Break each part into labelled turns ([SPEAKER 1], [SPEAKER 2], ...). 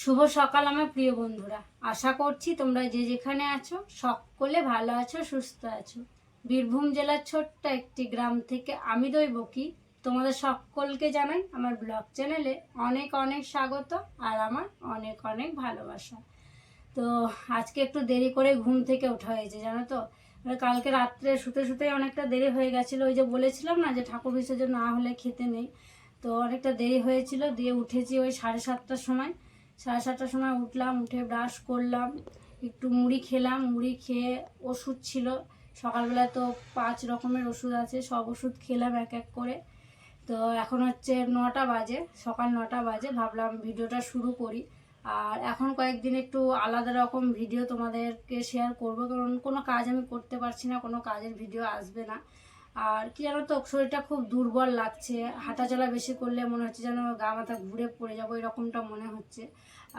[SPEAKER 1] শুভ সকাল আমার প্রিয় বন্ধুরা। আশা করছি তোমরা যে যেখানে আছো, সকলে ভালো আছো, সুস্থ আছো। বীরভূম জেলার ছোট্ট একটি গ্রাম থেকে আমি দৈবকী। তোমাদের সকলকে জানাই আমার ব্লগ চ্যানেলে অনেক অনেক স্বাগত আর আমার অনেক অনেক ভালোবাসা। তো আজকে একটু দেরি করে ঘুম থেকে ওঠা হয়েছে, জানো তো? কালকে রাত্রে শুতে শুতে অনেকটা দেরি হয়ে গেছিল। ওই যে বলেছিলাম না যে ঠাকুর বিসর্জন না হলে খেতে নেই। তো অনেকটা দেরি হয়েছিল, দিয়ে উঠেছি ওই সাড়ে সাতটার সময়। সাড়ে সাতটার সময় উঠলাম, উঠে ব্রাশ করলাম, একটু মুড়ি খেলাম, মুড়ি খেয়ে ওষুধ ছিল। সকালবেলা তো পাঁচ রকমের ওষুধ আছে, সব ওষুধ খেলাম এক এক করে। তো এখন হচ্ছে নটা বাজে, সকাল নটা বাজে, ভাবলাম ভিডিওটা শুরু করি। আর এখন কয়েকদিন একটু আলাদা রকম ভিডিও তোমাদেরকে শেয়ার করব, কারণ কোনো কাজ আমি করতে পারছি না, কোনো কাজের ভিডিও আসবে না। আর কি জানো তো, শরীরটা খুব দুর্বল লাগছে। হাঁটাচলা বেশি করলে মনে হচ্ছে যেন গা মাথা ঘুরে পড়ে যাব, এরকমটা মনে হচ্ছে।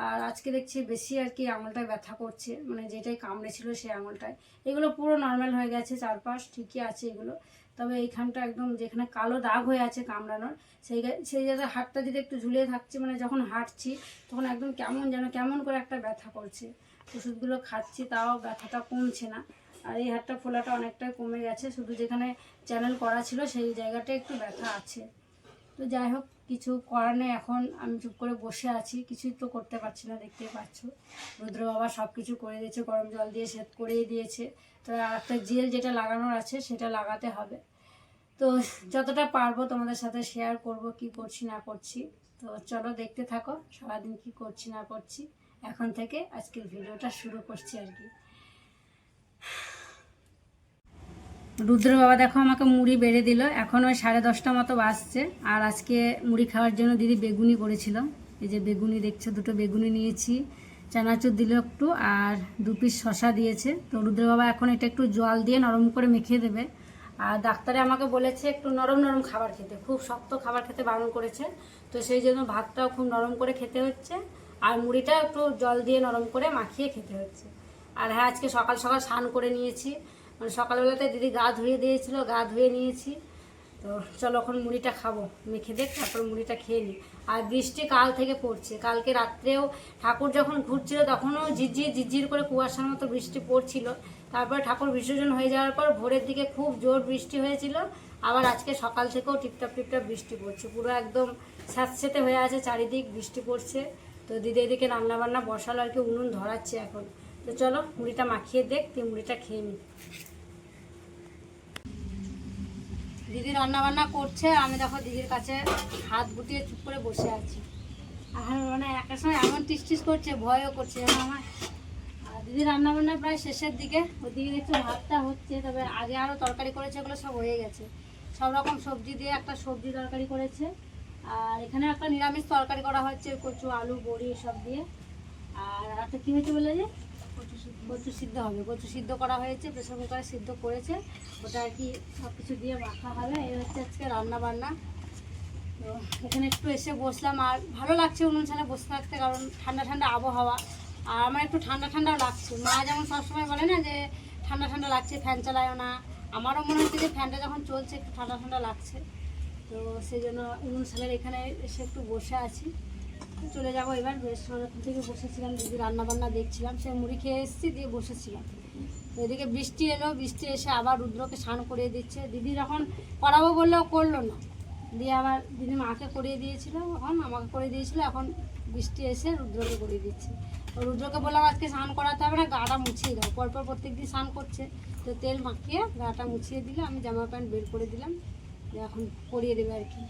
[SPEAKER 1] আর আজকে দেখছি বেশি আর কি আঙুলটায় ব্যথা করছে মানে যেটাই কামড়েছিল সেই আঙুলটায়। এগুলো পুরো নর্মাল হয়ে গেছে, চারপাশ ঠিকই আছে এগুলো। তবে এইখানটা একদম যেখানে কালো দাগ হয়ে আছে কামড়ানোর, সেই সেই জায়গায় হাতটা যদি একটু ঝুলিয়ে থাকছে মানে যখন হাঁটছি, তখন একদম কেমন যেন, কেমন করে একটা ব্যথা করছে। ওষুধগুলো খাচ্ছি, তাও ব্যথাটা কমছে না। আর এই হাতটা ফোলাটা অনেকটাই কমে গেছে, শুধু যেখানে চ্যানেল করা ছিল সেই জায়গাটা একটু ব্যথা আছে। তো যাই হোক, কিছু করার নেই, এখন আমি চুপ করে বসে আছি, কিছুই তো করতে পারছি না, দেখতেই পাচ্ছ। রুদ্র বাবা সব কিছু করে দিয়েছে, গরম জল দিয়ে সেট করেই দিয়েছে। তো আর একটা জেল যেটা লাগানোর আছে, সেটা লাগাতে হবে। তো যতটা পারব তোমাদের সাথে শেয়ার করব, কি করছি, না করছি। তো চলো দেখতে থাকো, সারাদিন কি করছি, না করছি। এখন থেকে আজকের ভিডিওটা শুরু করছি আর কি। রুদ্র বাবা দেখো আমাকে মুড়ি বেড়ে দিল। এখন ওই সাড়ে দশটা মতো বাজছে। আর আজকে মুড়ি খাওয়ার জন্য দিদি বেগুনি করেছিল। এই যে বেগুনি দেখছ, দুটো বেগুনি নিয়েছি। চানাচুর দিল একটু আর দু পিস শশা দিয়েছে। তো রুদ্র বাবা এখন এটা একটু জল দিয়ে নরম করে মেখে দেবে। আর ডাক্তারে আমাকে বলেছে একটু নরম নরম খাবার খেতে। খুব শক্ত খাবার খেতে বারণ করেছে। তো সেই জন্য ভাতটাও খুব নরম করে খেতে হচ্ছে। আর মুড়িটা একটু জল দিয়ে নরম করে মাখিয়ে খেতে হচ্ছে। আর হ্যাঁ আজকে সকাল সকাল স্নান করে নিয়েছি। মানে সকালবেলাতে দিদি গা ধুয়ে দিয়েছিল, গা ধুয়ে নিয়েছি। তো চলো এখন মুড়িটা খাব, মেখে দেখ, তারপর মুড়িটা খেয়ে নিই আর বৃষ্টি কাল থেকে পড়ছে, কালকে রাত্রেও ঠাকুর যখন ঘুরছিল তখনও ঝিরঝির ঝিরঝির করে কুয়াশার মতো বৃষ্টি পড়ছিল। তারপরে ঠাকুর বিসর্জন হয়ে যাওয়ার পর ভোরের দিকে খুব জোর বৃষ্টি হয়েছিল। আবার আজকে সকাল থেকেও টিপটাপ টিপটাপ বৃষ্টি পড়ছে, পুরো একদম স্যাঁতস্যাঁতে হয়ে আছে, চারিদিক বৃষ্টি পড়ছে। তো দিদি এদিকে রান্নাবান্না বসালো আর কি, উনুন ধরাচ্ছে এখন। তো চলো মুড়িটা মাখিয়ে দেখ, তুই মুড়িটা খেয়ে নি। দিদি রান্না বান্না করছে, আমি দেখো দিদির কাছে হাত গুটিয়ে চুপ করে বসে আছি। আর মানে একটা সময় এমন টিস টিস করছে, ভয়ও করছে আমার। দিদি রান্না বান্না প্রায় শেষের দিকে ওই ওদিকে দেখছি ভাতটা হচ্ছে, তবে আগে আরও তরকারি করেছে এগুলো সব হয়ে গেছে। সব রকম সবজি দিয়ে একটা সবজি তরকারি করেছে। আর এখানে একটা নিরামিষ তরকারি করা হচ্ছে, কচু, আলু, বড়ি সব দিয়ে। আর একটা কী হয়েছে বলে যে? কচু সিদ্ধ হবে কচু সিদ্ধ করা হয়েছে প্রেসার কুকারে সিদ্ধ করেছে। ওটা আর কি সব কিছু দিয়ে মাখা হবে। এই হচ্ছে আজকে রান্না বান্না তো এখানে একটু এসে বসলাম। আর ভালো লাগছে উনুন ছাড়া বসে থাকতে, কারণ ঠান্ডা ঠান্ডা আবহাওয়া। আর আমার একটু ঠান্ডা ঠান্ডাও লাগছে। মা যেমন সবসময় বলে না যে, ঠান্ডা ঠান্ডা লাগছে, ফ্যান চালায়ও না। আমারও মনে হচ্ছে যে, ফ্যানটা যখন চলছে, একটু ঠান্ডা ঠান্ডা লাগছে। তো সেই জন্য উনুন ছালের এখানে এসে একটু বসে আছি। চলে যাব এবার বেশ থেকে বসেছিলাম, দিদি রান্না বান্না দেখছিলাম, সে মুড়ি খেয়ে এসেছি, দিয়ে বসেছিলাম। এদিকে বৃষ্টি এলো, বৃষ্টি এসে আবার রুদ্রকে স্নান করিয়ে দিচ্ছে। দিদি যখন করাবো বললেও করল না। দিয়ে আবার দিদি মাকে করিয়ে দিয়েছিল, এখন আমাকে করে দিয়েছিল, এখন বৃষ্টি এসে রুদ্রকে করিয়ে দিচ্ছে। রুদ্রকে বললাম, আজকে স্নান করাতে হবে না, গাটা মুছিয়ে দাও। পরপর প্রত্যেক দিন স্নান করছে। তো তেল মাখিয়ে গাটা মুছিয়ে দিলে, আমি জামা প্যান্ট বের করে দিলাম। এখন করিয়ে দেবে আর কি।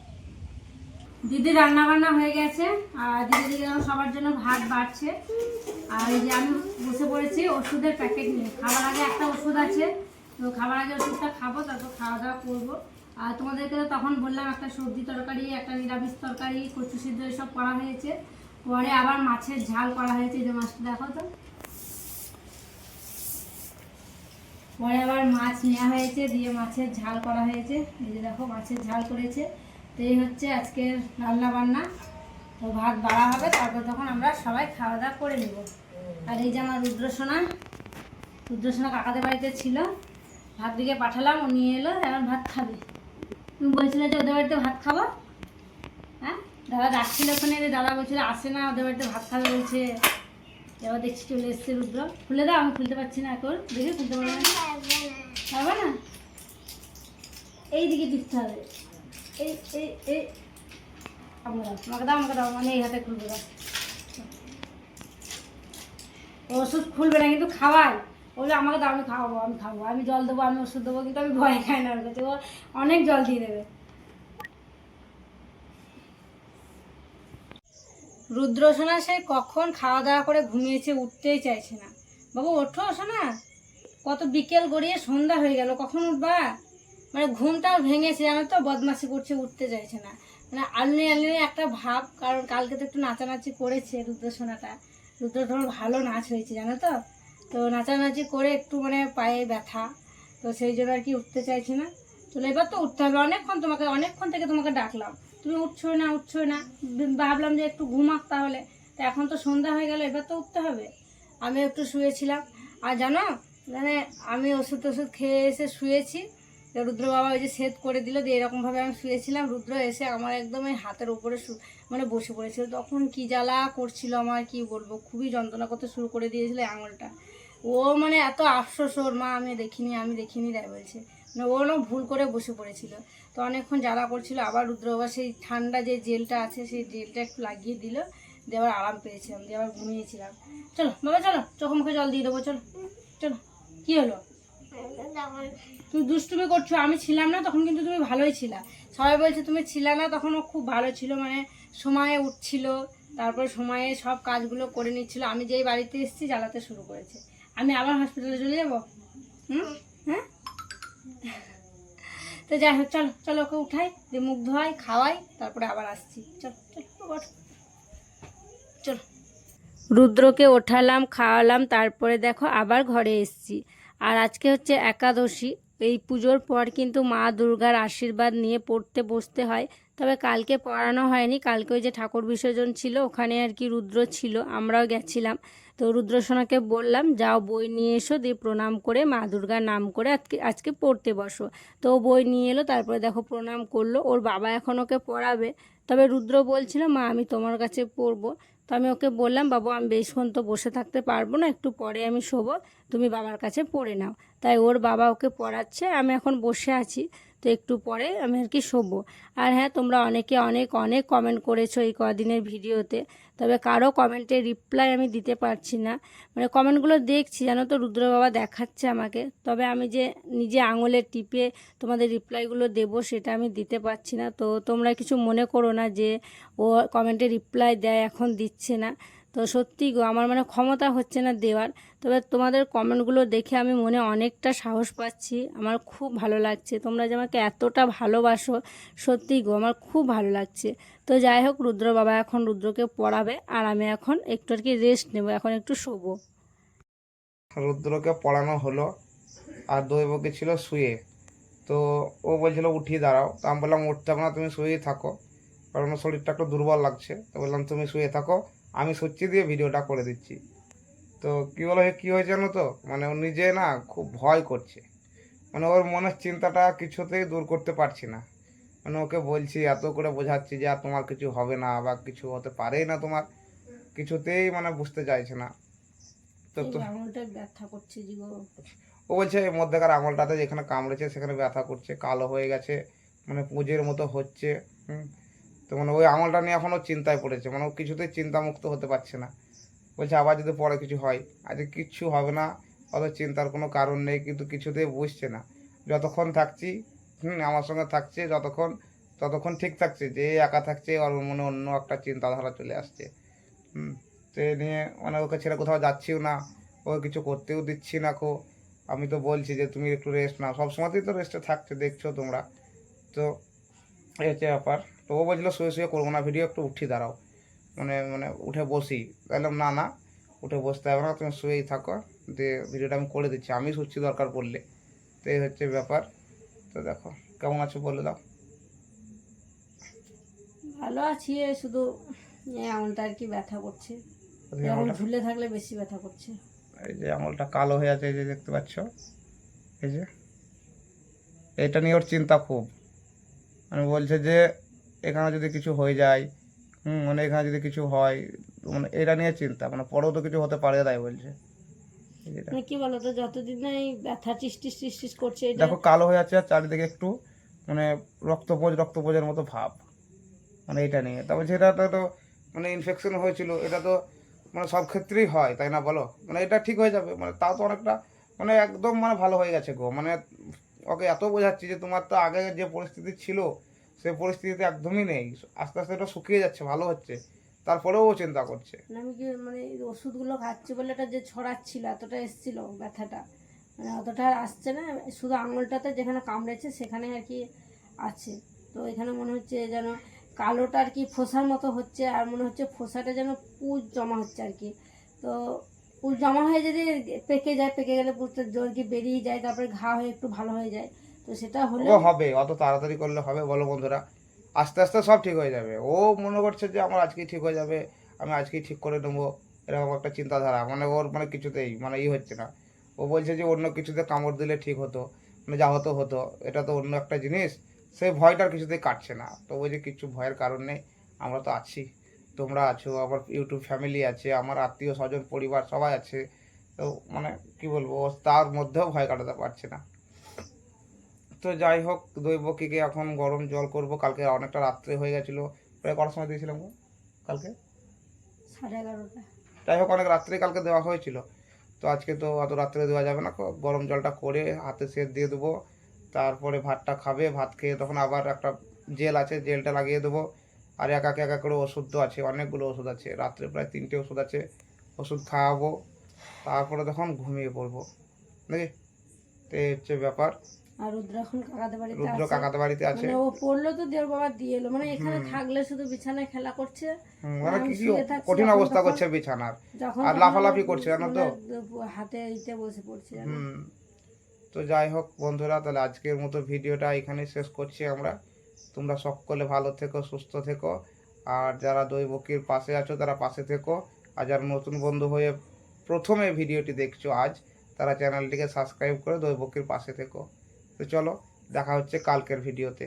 [SPEAKER 1] দিদি রান্না বান্না হয়ে গেছে, আর দিদি দিদি সবার জন্য ভাত বাড়ছে। আর এই যে আমি বসে পড়েছি ওষুধের প্যাকেট নিয়ে। খাবার আগে একটা ওষুধ আছে, তো খাবার আগে ওষুধটা খাব, তারপর খাওয়া দাওয়া করব। আর তোমাদেরকে তো তখন বললাম একটা সবজি তরকারি, একটা নিরামিষ তরকারি, কচু সিদ্ধ এসব করা হয়েছে। পরে আবার মাছের ঝাল করা হয়েছে যে মাছটা দেখো তো। পরে আবার মাছ নেওয়া হয়েছে, দিয়ে মাছের ঝাল করা হয়েছে। এই যে দেখো, মাছের ঝাল করেছে। এই হচ্ছে আজকের রান্না বান্না তো ভাত বাড়া হবে, তারপর তখন আমরা সবাই খাওয়া দাওয়া করে নেব। আর এই যে আমার রুদ্রসোনা রুদ্রসোনা কাকাদের বাড়িতে ছিল। ভাত দিকে পাঠালাম, ও নিয়ে এলো, এখন ভাত খাবে। তুমি বলছিলে যে ওদের বাড়িতে ভাত খাব? হ্যাঁ? দাদা ডাকছিল ওখানে দাদা বলছিল, আসে না, ওদের বাড়িতে ভাত খাবে বলছে। এবার দেখছি চলে এসছে রুদ্র। খুলে দাও, আমি খুলতে পারছি না এখন। দেখে খুলতে পারবে না? পারবে না? এই দিকে টিপতে হবে। এই এই মানে এই হাতে খুলবে ওষুধ খুলবে না, কিন্তু খাওয়াই বলে, আমাকে দাও, আমি খাওয়াবো, আমি খাব আমি জল দেবো, আমি ওষুধ দেবো, কিন্তু আমি ভয় খাই না ওর কাছে। ও অনেক জল দিয়ে দেবে। রুদ্র সোনা সে কখন খাওয়া দাওয়া করে ঘুমিয়েছে উঠতেই চাইছে না। বাবু, ওঠো, সোনা। কত বিকেল গড়িয়ে সন্ধ্যা হয়ে গেল, কখন উঠবা? মানে ঘুমটাও ভেঙেছে জানো তো? বদমাসি করছে, উঠতে চাইছে না। মানে আলনি আলনি একটা ভাব, কারণ কালকে তো একটু নাচানাচি করেছে রুদ্র সোনাটা রুদ্র সোনার ভালো নাচ হয়েছে, জানো তো? তো নাচানাচি করে একটু মানে পায়ে ব্যথা, তো সেই জন্য আর কি উঠতে চাইছে না। চলো এবার তো উঠতে হবে। অনেকক্ষণ তোমাকে, অনেকক্ষণ থেকে তোমাকে ডাকলাম। তুমি উঠছো না উঠছো না। ভাবলাম যে একটু ঘুমাক তাহলে। তো এখন তো সন্ধ্যা হয়ে গেল, এবার তো উঠতে হবে। আমি একটু শুয়েছিলাম। আর জানো মানে আমি ওষুধ টষুধ খেয়ে এসে শুয়েছি। রুদ্র বাবা ওই যে সেট করে দিল, দিয়ে এরকমভাবে আমি শুয়েছিলাম। রুদ্র এসে আমার একদম এই হাতের উপরে মানে বসে পড়েছিল। তখন কি জ্বালা করছিল আমার কি বলব? খুবই যন্ত্রণা করতে শুরু করে দিয়েছিল আঙুলটা। ও মানে এত আফসোস ওর, মা, আমি দেখিনি আমি দেখিনি তাই বলছে। মানে ও না ভুল করে বসে পড়েছিল। তো অনেকক্ষণ জ্বালা করছিল। আবার রুদ্র বাবা সেই ঠান্ডা যে জেলটা আছে, সেই জেলটা একটু লাগিয়ে দিল। দিয়ে আবার আরাম পেয়েছিলাম, দিয়ে আবার ঘুমিয়েছিলাম। চলো, বাবা, চলো, চোখ মুখে জল দিয়ে দেবো, চলো চলো। কী হলো? তুমি দুষ্টুমি করছ, আমি ছিলাম না, তখন কিন্তু তুমি ভালোই ছিলা। সবাই বলছে, তুমি ছিলা না, তখন ও খুব ভালো ছিল মানে সময়ে উঠছিল, তারপর সময়ে সব কাজগুলো করে নিচ্ছিল। আমি যেই বাড়িতে এসেছি, জ্বালাতে শুরু করেছে। আমি আবার হসপিটালে চলে যাব? হুম? হ্যাঁ? তো যাই হোক, চলো চলো ওকে উঠাই, দিয়ে মুখ ধোয়াই, খাওয়াই, তারপরে আবার আসছি। চলো চলো চলো। রুদ্রকে ওঠালাম, খাওয়ালাম, তারপরে দেখো আবার ঘরে এসেছি। আর আজকে হচ্ছে একাদশী। এই পুজোর পর কিন্তু মা দুর্গার আশীর্বাদ নিয়ে পড়তে বসতে হয়। তবে কালকে পড়ানো হয়নি। কালকে ওই যে ঠাকুর বিসর্জন ছিল, ওখানে আর কি রুদ্র ছিল, আমরাও গেছিলাম। তো রুদ্রসোনাকে বললাম, যাও বই নিয়ে এসো, দিয়ে প্রণাম করে মা দুর্গার নাম করে আজকে আজকে পড়তে বসো। তো বই নিয়ে এলো, তারপরে দেখো প্রণাম করল। ওর বাবা এখন ওকে পড়াবে। তবে রুদ্র বলছিল, মা, আমি তোমার কাছে পড়ব। তো আমি ওকে বললাম, বাবু, আমি বেশক্ষণ তো বসে থাকতে পারব না, একটু পরে আমি শোবো, তুমি বাবার কাছে পড়ে নাও। তাই ওর বাবা ওকে পড়াচ্ছে, আমি এখন বসে আছি। তো একটু পরে আমি আর কি শোবো। আর হ্যাঁ তোমরা অনেকে অনেক অনেক কমেন্ট করেছ এই কদিনের ভিডিওতে, তবে কারও কমেন্টের রিপ্লাই আমি দিতে পারছি না। মানে কমেন্টগুলো দেখছি, জানো তো, রুদ্র বাবা দেখাচ্ছে আমাকে, তবে আমি যে নিজে আঙুলে টিপে তোমাদের রিপ্লাইগুলো দেবো সেটা আমি দিতে পারছি না। তো তোমরা কিছু মনে করো না যে ও কমেন্টে রিপ্লাই দেয়, এখন দিচ্ছে না। তো সত্যি গো, আমার মানে ক্ষমতা হচ্ছে না দেওয়ার। তবে তোমাদের কমেন্টগুলো দেখে আমি মনে অনেকটা সাহস পাচ্ছি। আমার খুব ভালো লাগছে। তোমরা যে আমাকে এতটা ভালোবাসো, সত্যি গো, আমার খুব ভালো লাগছে। তো যাই হোক, রুদ্র বাবা এখন রুদ্রকে পড়াবে, আর আমি এখন একটু আর কি রেস্ট নেব, এখন একটু শোবো।
[SPEAKER 2] রুদ্রকে পড়ানো হলো, আর দৈবকে ছিল শুয়ে। তো ও বলছিল, উঠিয়ে দাঁড়াও। তো আমি বললাম, উঠতে না, তুমি শুয়েই থাকো। কারণ শরীরটা একটু দুর্বল লাগছে। তো বললাম, তুমি শুয়ে থাকো। আমি সত্যি দিয়ে ভিডিওটা করে দিচ্ছি। তো কী বলো কী হয়েছে জানো তো? মানে ও নিজে না খুব ভয় করছে। মানে ওর মনের চিন্তাটা কিছুতেই দূর করতে পারছি না। মানে ওকে বলছি এত করে বোঝাচ্ছি যে আর তোমার কিছু হবে না বা কিছু হতে পারেই না তোমার। কিছুতেই মানে বুঝতে চাইছে না। তো তো
[SPEAKER 1] ব্যথা করছে
[SPEAKER 2] ও বলছে এই মধ্যেকার আঙুলটাতে যেখানে কামড়েছে সেখানে ব্যথা করছে কালো হয়ে গেছে মানে পুঁজের মতো হচ্ছে হুম তো মানে ওই আঙুলটা নিয়ে এখনও চিন্তায় পড়েছে। মানে ও কিছুতেই চিন্তামুক্ত হতে পারছে না। বলছে আবার যদি পরে কিছু হয়। আজকে কিচ্ছু হবে না। অত চিন্তার কোনো কারণ নেই, কিন্তু কিছুতেই বুঝছে না। যতক্ষণ থাকছি, হুম, আমার সঙ্গে থাকছে, যতক্ষণ, ততক্ষণ ঠিক থাকছে যে একা থাকছে, ওর মনে অন্য একটা চিন্তাধারা চলে আসছে। হুম এ নিয়ে মানে ওকে ছেড়ে কোথাও যাচ্ছিও না। ওকে কিছু করতেও দিচ্ছি না কো। আমি তো বলছি যে তুমি একটু রেস্ট নাও। সব সময়তেই তো রেস্টে থাকছে, দেখছ তোমরা। তো এই হচ্ছে ব্যাপার। তো ও বলছিল শুয়ে শুয়ে করব না ভিডিও একটু উঠি দাঁড়াও। মানে মানে উঠে বসি। তাহলাম না না উঠে বসতে হবে না তুমি শুয়েই থাকো দিয়ে ভিডিওটা আমি করে দিচ্ছি আমি শুচ্ছি দরকার পড়লে। তো এই হচ্ছে ব্যাপার। তো দেখো কেমন আছো বলে দাও।
[SPEAKER 1] ভালো আছি শুধু আঙুলটা আর কি ব্যথা করছে। ঝুলে থাকলে বেশি ব্যথা করছে।
[SPEAKER 2] এই যে আঙুলটা কালো হয়ে আছে এই যে দেখতে পাচ্ছ? এই যে এটা নিয়ে ওর চিন্তা খুব। মানে বলছে যে এখানে যদি কিছু হয়ে যায় হুম মানে এখানে যদি কিছু হয় মানে এটা নিয়ে চিন্তা মানে পরেও তো কিছু হতে পারে তাই বলছে। যেটা।
[SPEAKER 1] মানে কি বলতো যতদিন না এই ব্যথা টিসটিস টিসটিস করছে
[SPEAKER 2] দেখো কালো হয়ে যাচ্ছে আর চারিদিকে একটু মানে রক্তপোজ রক্তপোজের মতো ভাব মানে এটা নিয়ে। তারপর তো তো মানে ইনফেকশন হয়েছিল এটা তো মানে সব ক্ষেত্রেই হয় তাই না বলো? মানে এটা ঠিক হয়ে যাবে মানে তাও তো অনেকটা মানে একদম মানে ভালো হয়ে গেছে গো। মানে ওকে এত বোঝাচ্ছি যে তোমার তো আগে যে পরিস্থিতি ছিল সেই পরিস্থিতিতে একদমই নেই। আস্তে আস্তে এটা শুকিয়ে যাচ্ছে, ভালো হচ্ছে। তারপরেও ও চিন্তা করছে।
[SPEAKER 1] মানে আমি কি মানে ওষুধগুলো খাচ্ছি বলে এটা যে ছড়াচ্ছিল, এতটা এসছিল ব্যথাটা। মানে অতটা আসছে না, শুধু আঙুলটাতে যেখানে কামড়েছে সেখানে আর কি আছে। তো এখানে মনে হচ্ছে যেন কালোটা আর কি ফোসার মতো হচ্ছে, আর মনে হচ্ছে ফোসাটা যেন পুজ জমা হচ্ছে আর কি। তো পুজ জমা হয়ে যদি পেকে যায়, পেকে গেলে পুজটা জল কি বেরিয়ে যায়, তারপরে ঘা হয়ে একটু ভালো হয়ে যায়। তো সেটা হলে
[SPEAKER 2] ও হবে, অত তাড়াতাড়ি করলে হবে বলো বন্ধুরা। আস্তে আস্তে সব ঠিক হয়ে যাবে। ও মনে করছে যে আমার আজকেই ঠিক হয়ে যাবে, আমি আজকেই ঠিক করে নেব, এরকম একটা চিন্তাধারা। মানে ওর মানে কিছুতেই মানে ই হচ্ছে না। ও বলছে যে অন্য কিছুতে কামড় দিলে ঠিক হতো মানে যা হতো হতো। এটা তো অন্য একটা জিনিস সেই ভয়টার কিছুতেই কাটছে না। তো ওই যে কিছু ভয়ের কারণ নেই, আমরা তো আছি, তোমরা আছো, আমার ইউটিউব ফ্যামিলি আছে, আমার আত্মীয় স্বজন, পরিবার সবাই আছে। তো মানে কি বলব তার মধ্যেও ভয় কাটাতে পারছে না। তো যাই হোক দৈবকীকে এখন গরম জল করব। কালকে অনেকটা রাত্রে হয়ে গেছিল। প্রায় কটার সময় দিয়েছিলাম কালকে?
[SPEAKER 1] সাড়ে এগারোটা।
[SPEAKER 2] যাই হোক অনেক রাত্রে কালকে দেওয়া হয়েছিল। তো আজকে তো অত রাত্রে দেওয়া যাবে না গরম জলটা করে হাতে সেট দিয়ে দেবো। তারপরে ভাতটা খাবে ভাত খেয়ে তখন আবার একটা জেল আছে জেলটা লাগিয়ে দেবো। আর এক এক এক এক করে ওষুধ তো আছে অনেকগুলো ওষুধ আছে। রাত্রে প্রায় তিনটে ওষুধ আছে ওষুধ খাওয়াবো। তারপরে তখন ঘুমিয়ে পড়ব। নাকি? তো এই হচ্ছে ব্যাপার।
[SPEAKER 1] আর রুদ্র এখন কাকাদের বাড়িতে
[SPEAKER 2] রুদ্র কাকাতে বাড়িতে আছে?
[SPEAKER 1] মানে ও পড়ল তো দেওর বাবা দিয়ে এলো। মানে এখানে থাকলে শুধু বিছানায় খেলা করছে।
[SPEAKER 2] মানে কি কি কঠিন অবস্থা করছে বিছানার। আর লাফালাফি করছে জানো তো?
[SPEAKER 1] হাতে ইতে বসে পড়ছে
[SPEAKER 2] তো যাই হোক বন্ধুরা তাহলে আজকের মতো ভিডিওটা এখানে শেষ করছি আমরা। তোমরা সকলে ভালো থেকো সুস্থ থেকো। আর যারা দৈবকীর পাশে আছো তারা পাশে থেকো। আর যারা নতুন বন্ধু হয়ে প্রথমে ভিডিওটি দেখছ আজ তারা চ্যানেলটিকে সাবস্ক্রাইব করে দৈবকীর পাশে থেকো। তো চলো দেখা হচ্ছে কালকের ভিডিওতে